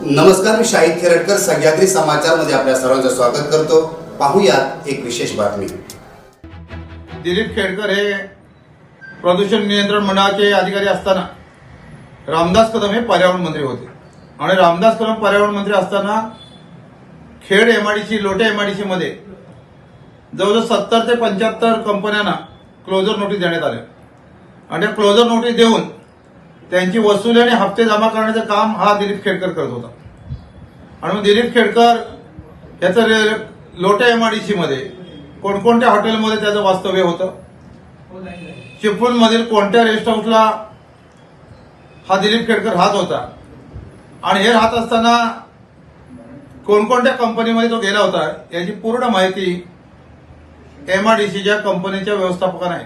नमस्कार मी शाहिद खेरटकर सह्याद्री समाचारमध्ये आपल्या सर्वांचं स्वागत करतो. पाहूयात एक विशेष बातमी. दिलीप खेडकर हे प्रदूषण नियंत्रण मंडळाचे अधिकारी असताना रामदास कदम हे पर्यावरण मंत्री होते. आणि रामदास कदम पर्यावरण मंत्री असताना खेड एमआयडीसी लोटे एमआयडीसी मध्ये जवळजवळ सत्तर ते पंच्याहत्तर कंपन्यांना क्लोजर नोटीस देण्यात आल्या आणि त्या क्लोजर नोटीस देऊन त्यांची वसुली आणि हप्ते जमा करण्याचं काम हा दिलीप खेडकर करत होता. आणि मग दिलीप खेडकर याचं रे- लोटे एमआयडीसी मध्ये कोणकोणत्या हॉटेलमध्ये त्याचं वास्तव्य होतं? चिपळूणमधील कोणत्या रेस्ट हाऊसला हा दिलीप खेडकर राहत होता? आणि हे राहत असताना कोणकोणत्या कंपनीमध्ये तो गेला होता? याची पूर्ण माहिती एमआरडीसीच्या कंपनीच्या व्यवस्थापकाने आहे.